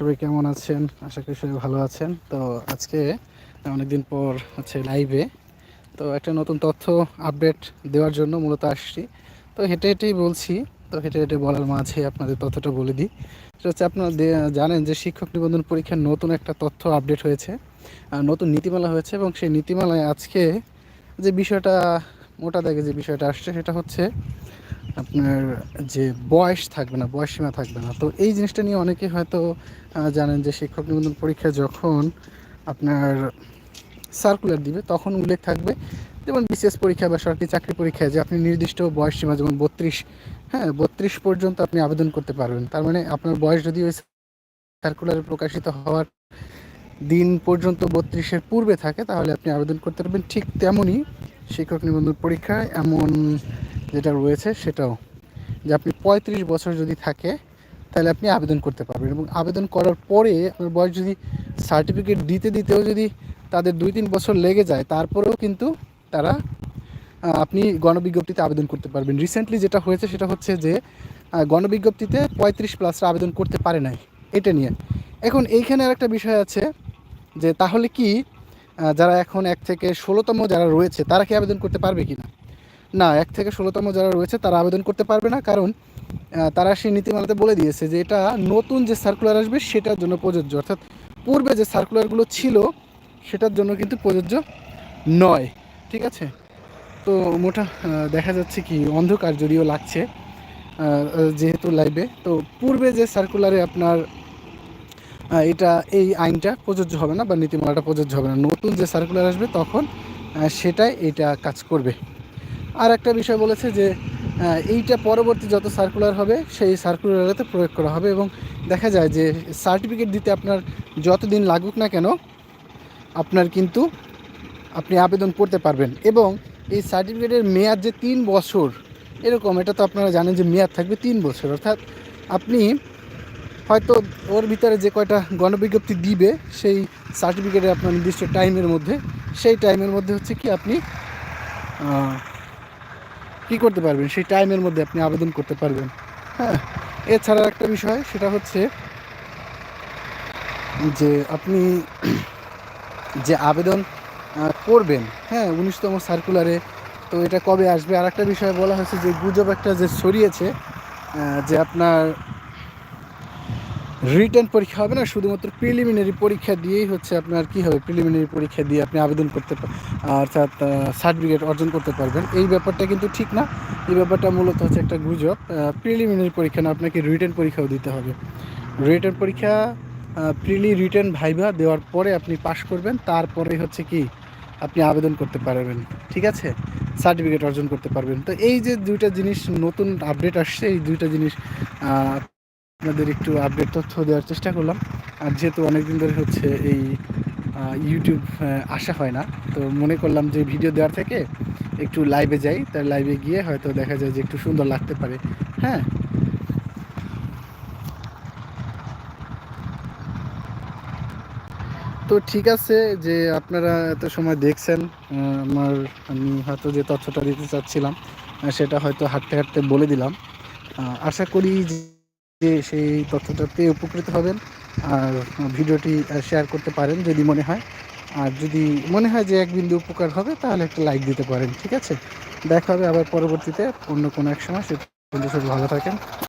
সবাই কেমন আছেন? আশা করি সবাই ভালো আছেন। তো আজকে অনেকদিন পর হচ্ছে লাইভে তো একটা নতুন তথ্য আপডেট দেওয়ার জন্য মূলত আসছি। তো হেঁটে হেঁটেই বলছি। তো হেঁটে হেঁটে বলার মাঝে আপনাদের তথ্যটা বলে দিই। সেটা হচ্ছে আপনারা জানেন যে শিক্ষক নিবন্ধন পরীক্ষার নতুন একটা তথ্য আপডেট হয়েছে। আর নতুন নীতিমালা হয়েছে এবং সেই নীতিমালায় আজকে যে বিষয়টা, মোটা দাগে যে বিষয়টা আসছে সেটা হচ্ছে আপনার যে বয়স থাকবে না বয়স সীমা থাকবে না। তো এই জিনিসটা নিয়ে অনেকে হয়তো জানেন যে শিক্ষক নিবন্ধন পরীক্ষা যখন আপনার সার্কুলার দিবে, তখন উল্লেখ থাকবে যেমন বিশেষ পরীক্ষা বা সরকারি চাকরি পরীক্ষায় যে আপনি নির্দিষ্ট বয়স সীমা যেমন বত্রিশ হ্যাঁ বত্রিশ পর্যন্ত আপনি আবেদন করতে পারবেন। তার মানে আপনার বয়স যদি ওই সার্কুলারে প্রকাশিত হওয়ার দিন পর্যন্ত বত্রিশের পূর্বে থাকে, তাহলে আপনি আবেদন করতে পারবেন। ঠিক তেমনই শিক্ষক নিবন্ধন পরীক্ষায় এমন যেটা রয়েছে সেটাও। যে আপনি পঁয়ত্রিশ বছর যদি থাকে, তাহলে আপনি আবেদন করতে পারবেন এবং আবেদন করার পরে আপনার বয়স যদি সার্টিফিকেট দিতে দিতেও যদি তাদের দুই তিন বছর লেগে যায়, তারপরেও কিন্তু তারা আপনি গণবিজ্ঞপ্তিতে আবেদন করতে পারবেন। রিসেন্টলি যেটা হয়েছে সেটা হচ্ছে যে গণবিজ্ঞপ্তিতে পঁয়ত্রিশ প্লাসরা আবেদন করতে পারে নাই। এটা নিয়ে। এখন এইখানে আর একটা বিষয় আছে যে, তাহলে কি যারা এখন এক থেকে ষোলোতম যারা রয়েছে, তারা কি আবেদন করতে পারবে কি না না, এক থেকে ষোলোতম যারা রয়েছে তারা আবেদন করতে পারবে না, কারণ তারা সেই নীতিমালাতে বলে দিয়েছে যে এটা নতুন যে সার্কুলার আসবে সেটার জন্য প্রযোজ্য। অর্থাৎ পূর্বে যে সার্কুলারগুলো ছিল সেটার জন্য কিন্তু প্রযোজ্য নয়। ঠিক আছে? তো মোটা দেখা যাচ্ছে কি অন্ধকার যদিও লাগছে যেহেতু লাইভে তো পূর্বে যে সার্কুলারে আপনার এটা, এই আইনটা প্রযোজ্য হবে না বা নীতিমালাটা প্রযোজ্য হবে না। নতুন যে সার্কুলার আসবে তখন সেটাই এটা কাজ করবে। আর একটা বিষয় বলেছে যে এইটা পরবর্তী যত সার্কুলার হবে, সেই সার্কুলারেতে প্রয়োগ করা হবে এবং দেখা যায় যে সার্টিফিকেট দিতে আপনার যত দিন লাগুক না কেন, আপনার কিন্তু আপনি আবেদন করতে পারবেন। এবং এই সার্টিফিকেটের মেয়াদ যে তিন বছর, এরকম এটা তো আপনারা জানেন যে মেয়াদ থাকবে তিন বছর। অর্থাৎ আপনি হয়তো ওর ভিতরে যে কয়টা গণবিজ্ঞপ্তি দিবে, সেই সার্টিফিকেটে আপনার নির্দিষ্ট টাইমের মধ্যে, সেই টাইমের মধ্যে হচ্ছে কি আপনি কি করতে পারবেন? সেই টাইমের মধ্যে আপনি আবেদন করতে পারবেন। হ্যাঁ এছাড়া একটা বিষয়, সেটা হচ্ছে যে আপনি যে আবেদন করবেন হ্যাঁ উনিশতম সার্কুলারে তো এটা কবে আসবে? আর একটা বিষয় বলা হয়েছে যে গুজব একটা যে ছড়িয়েছে যে আপনার রিটেন পরীক্ষা হবে না, শুধুমাত্র প্রিলিমিনারি পরীক্ষা দিয়েই হচ্ছে আপনার কি হবে প্রিলিমিনারি পরীক্ষা দিয়ে আপনি আবেদন করতে অর্থাৎ সার্টিফিকেট অর্জন করতে পারবেন। এই ব্যাপারটা কিন্তু ঠিক না। এই ব্যাপারটা মূলত হচ্ছে একটা গুজব। প্রিলিমিনারি পরীক্ষা না, আপনাকে রিটার্ন পরীক্ষাও দিতে হবে। রিটার্ন পরীক্ষা প্রিলি রিটার্ন ভাইভা দেওয়ার পরে আপনি পাশ করবেন। তারপরে হচ্ছে কি, আপনি আবেদন করতে পারবেন। ঠিক আছে? সার্টিফিকেট অর্জন করতে পারবেন। তো এই যে দুইটা জিনিস নতুন আপডেট আসছে, এই দুইটা জিনিস আপনাদের একটু আপডেট তথ্য দেওয়ার চেষ্টা করলাম। আর যেহেতু অনেকদিন ধরে হচ্ছে এই ইউটিউব আসা হয় না, তো মনে করলাম যে ভিডিও দেওয়ার থেকে একটু লাইভে যাই। তার লাইভে গিয়ে হয়তো দেখা যায় যে একটু সুন্দর লাগতে পারে। হ্যাঁ? তো ঠিক আছে যে আপনারা এত সময় দেখছেন আমার, আমি হয়তো যে তথ্যটা দিতে চাচ্ছিলাম সেটা হয়তো হাঁটতে হাঁটতে বলে দিলাম। আশা করি যে সেই তথ্যটা পেয়ে উপকৃত হবেন আর ভিডিওটি শেয়ার করতে পারেন যদি মনে হয়। আর যদি মনে হয় যে এক বিন্দু উপকার হবে, তাহলে একটা লাইক দিতে পারেন, ঠিক আছে? দেখা হবে আবার পরবর্তীতে অন্য কোনো এক সময়। সে ভালো থাকেন।